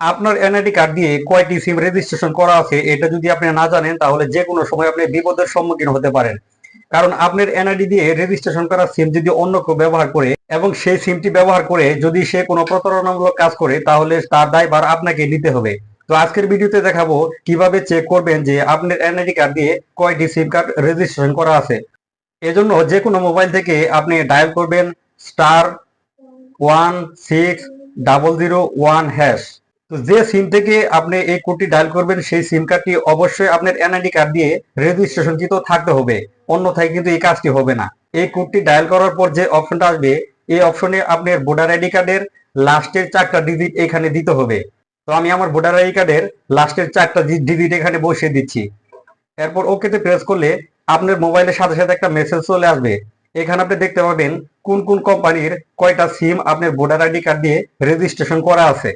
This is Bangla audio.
আপনার এনআইডি কার্ড দিয়ে কয়টি সিম রেজিস্ট্রেশন করা আছে, এটা যদি আপনি না জানেন, তাহলে যে কোনো সময় আপনি বিপদের সম্মুখীন হতে পারেন। কারণ আপনার এনআইডি দিয়ে রেজিস্ট্রেশন করা সিম যদি অন্য কেউ ব্যবহার করে, এবং সেই সিমটি ব্যবহার করে যদি সে কোনো প্রতারণামূলক কাজ করে, তাহলে তার দায়ভার আপনাকে নিতে হবে। তো আজকের ভিডিওতে দেখাবো কীভাবে চেক করবেন যে আপনার এনআইডি কার্ড দিয়ে কয়টি সিম কার্ড রেজিস্ট্রেশন করা আছে। এজন্য যে কোনো মোবাইল থেকে আপনি ডায়াল করবেন star one six double zero one hash যে সিম থেকে আপনি এই কোডটি ডায়াল করবেন, সেই সিম কার্ডটি অবশ্যই আপনার এনআইডি কার্ড দিয়ে রেজিস্ট্রেশন কিন্তু থাকতে হবে। অন্যথায় কিন্তু এই কাজটি হবে না। এই কোডটি ডায়াল করার পর যে অপশনটা আসবে, এই অপশনে আপনার ভোটার আইডি কার্ডের লাস্টের চারটা ডিজিট এখানে দিতে হবে। তো আমি আমার ভোটার আইডি কার্ডের লাস্টের চারটা ডিজিট এখানে বসিয়ে দিচ্ছি। এরপর ওকেতে প্রেস করলে আপনার মোবাইলের সাথে সাথে একটা মেসেজ চলে আসবে। এখানে আপনি দেখতে পাবেন কোন কোন কোম্পানির কয়টা সিম আপনার ভোটার আইডি কার্ড দিয়ে রেজিস্ট্রেশন করা আছে।